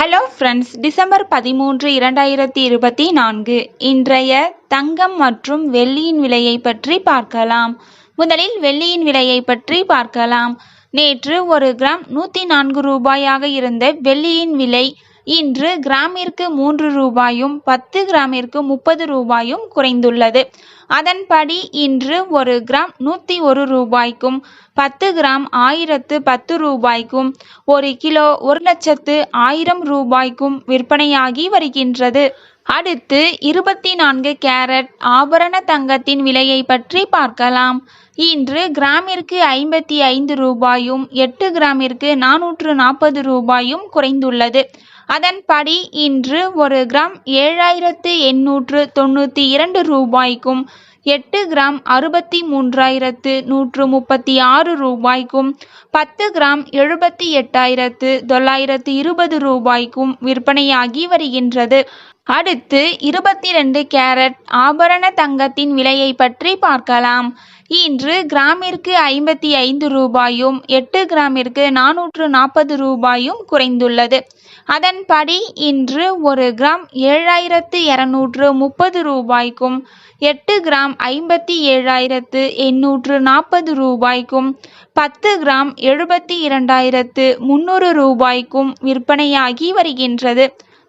Hello friends December பதிமூன்று இரண்டாயிரத்தி இருபத்தி நான்கு. இன்றைய தங்கம் மற்றும் வெள்ளியின் விலையை பற்றி பார்க்கலாம். முதலில் வெள்ளியின் விலையை பற்றி பார்க்கலாம். நேற்று ஒரு கிராம் நூற்றி நான்கு ரூபாயாக இருந்த வெள்ளியின் விலை இன்று கிராமிற்கு மூன்று ரூபாயும் பத்து கிராமிற்கு முப்பது ரூபாயும் குறைந்துள்ளது. அதன்படி இன்று ஒரு கிராம் நூற்றி ஒரு ரூபாய்க்கும் பத்து கிராம் ஆயிரத்து பத்து ரூபாய்க்கும் ஒரு கிலோ ஒரு லட்சத்து ஆயிரம் ரூபாய்க்கும் விற்பனையாகி வருகின்றது. அடுத்து இருபத்தி நான்கு கேரட் ஆபரண தங்கத்தின் விலையை பற்றி பார்க்கலாம். இன்று கிராமிற்கு ஐம்பத்தி ஐந்து ரூபாயும் எட்டு கிராமிற்கு நானூற்று நாற்பது ரூபாயும் குறைந்துள்ளது. அதன்படி இன்று ஒரு கிராம் ஏழாயிரத்து எண்ணூற்று தொண்ணூற்றி இரண்டு ரூபாய்க்கும் எட்டு கிராம் அறுபத்தி மூன்றாயிரத்து நூற்று முப்பத்தி ஆறு ரூபாய்க்கும் பத்து கிராம் எழுபத்தி எட்டாயிரத்து தொள்ளாயிரத்து இருபது ரூபாய்க்கும் விற்பனையாகி வருகின்றது. அடுத்து இருபத்தி ரெண்டு கேரட் ஆபரண தங்கத்தின் விலையை பற்றி பார்க்கலாம். இன்று கிராமிற்கு ஐம்பத்தி ஐந்து ரூபாயும் எட்டு கிராமிற்கு நானூற்று நாற்பது ரூபாயும் குறைந்துள்ளது. அதன்படி இன்று ஒரு கிராம் ஏழாயிரத்து இரநூற்று முப்பது ரூபாய்க்கும் எட்டு கிராம் ஐம்பத்தி ஏழாயிரத்து எண்ணூற்று நாற்பது ரூபாய்க்கும் பத்து கிராம் எழுபத்தி இரண்டாயிரத்து முந்நூறு ரூபாய்க்கும் விற்பனையாகி வருகின்றது.